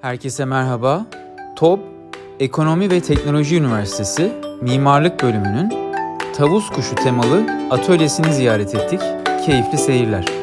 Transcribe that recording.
Herkese merhaba. TOB Ekonomi ve Teknoloji Üniversitesi Mimarlık Bölümünün Tavus Kuşu temalı atölyesini ziyaret ettik. Keyifli seyirler.